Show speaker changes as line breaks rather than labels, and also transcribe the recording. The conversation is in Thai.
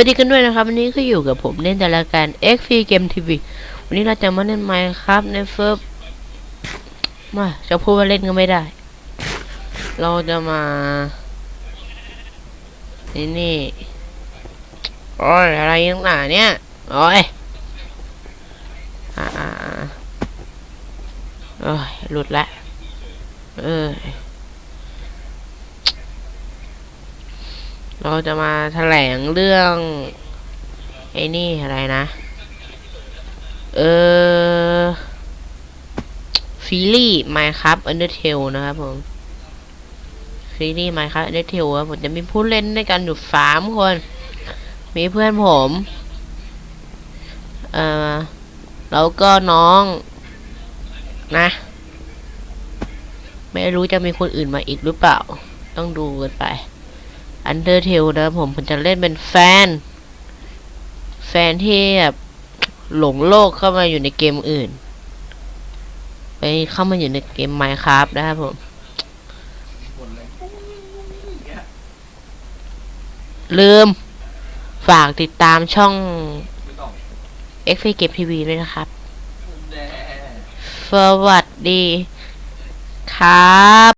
วัสดีกันด้วยนะครับ วันนี้ก็อยู่กับผมเล่นแต่ละการ X Free Game TV วันนี้เราจะมาเล่นไมค์ครับในเฟิร์ฟมาจะพูดว่าเล่นก็ไม่ได้ เราจะมานี่นี่โอ้ยอะไรยังหนาเนี่ยโอ้ยอ่าอ่าอ่าโอ้ยหลุดละเออ เราจะมาแถลงเรื่อง ไอ้นี่อะไรนะ เออฟีลี่ไมครับอันเดอร์เทลนะครับผมฟีลี่ไมครับอันเดอร์เทลผมจะมีผู้เล่นด้วยกันอยู่สามคน มีเพื่อนผม เอ่อ แล้วก็น้อง นะ ไม่รู้จะมีคนอื่นมาอีกหรือเปล่า ต้องดูกันไป อันเดอร์เทลนะผมผมจะเล่นเป็นแฟน แฟนที่แบบหลงโลกเข้ามาอยู่ในเกมอื่น ไปเข้ามาอยู่ในเกม Minecraft นะครับผม ลืม ฝากติดตามช่อง x f Game TV ด้วยนะครับ สวัสดีครับ